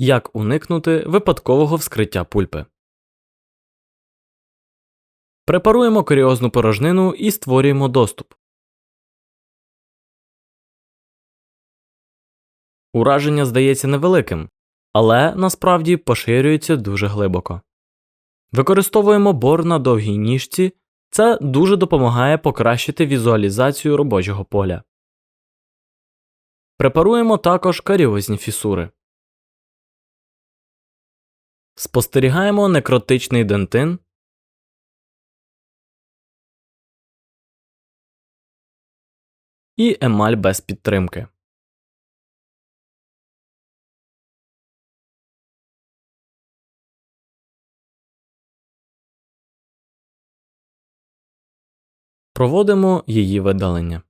Як уникнути випадкового вскриття пульпи. Препаруємо каріозну порожнину і створюємо доступ. Ураження здається невеликим, але насправді поширюється дуже глибоко. Використовуємо бор на довгій ніжці. Це дуже допомагає покращити візуалізацію робочого поля. Препаруємо також каріозні фісури. Спостерігаємо некротичний дентин. І емаль без підтримки. Проводимо її видалення.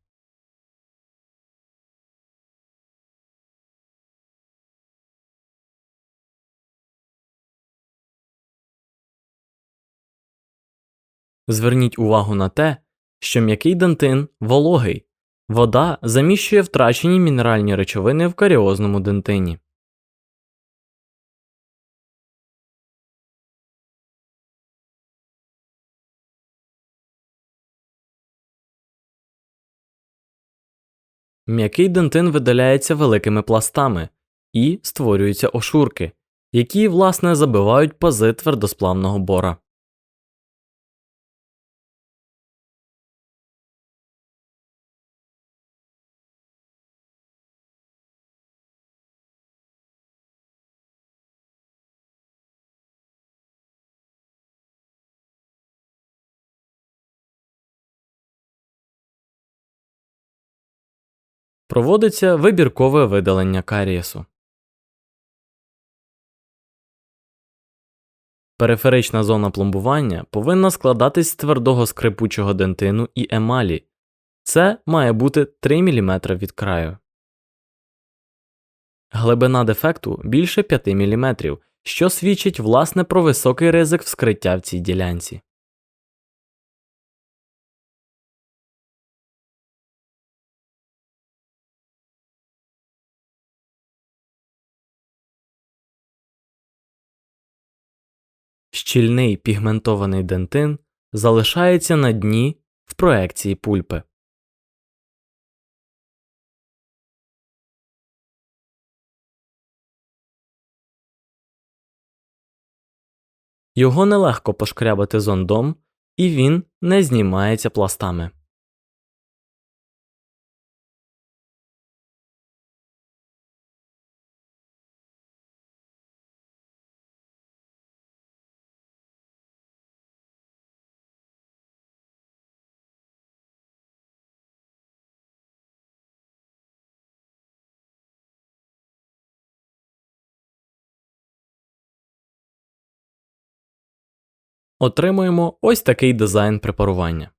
Зверніть увагу на те, що м'який дентин вологий. Вода заміщує втрачені мінеральні речовини в каріозному дентині. М'який дентин видаляється великими пластами і створюються ошурки, які, власне, забивають пази твердосплавного бора. Проводиться вибіркове видалення карієсу. Периферична зона пломбування повинна складатись з твердого скрипучого дентину і емалі. Це має бути 3 мм від краю. Глибина дефекту більше 5 мм, що свідчить власне про високий ризик вскриття в цій ділянці. Щільний пігментований дентин залишається на дні в проекції пульпи. Його нелегко пошкрябати зондом, і він не знімається пластами. Отримуємо ось такий дизайн препарування.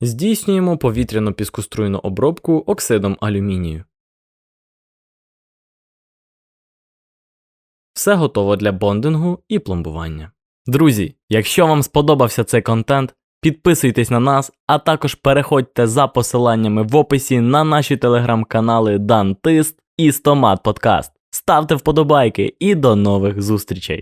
Здійснюємо повітряно піскоструйну обробку оксидом алюмінію. Все готово для бондингу і пломбування. Друзі, якщо вам сподобався цей контент, підписуйтесь на нас, а також переходьте за посиланнями в описі на наші телеграм-канали Дантист і Стомат Подкаст. Ставте вподобайки і до нових зустрічей!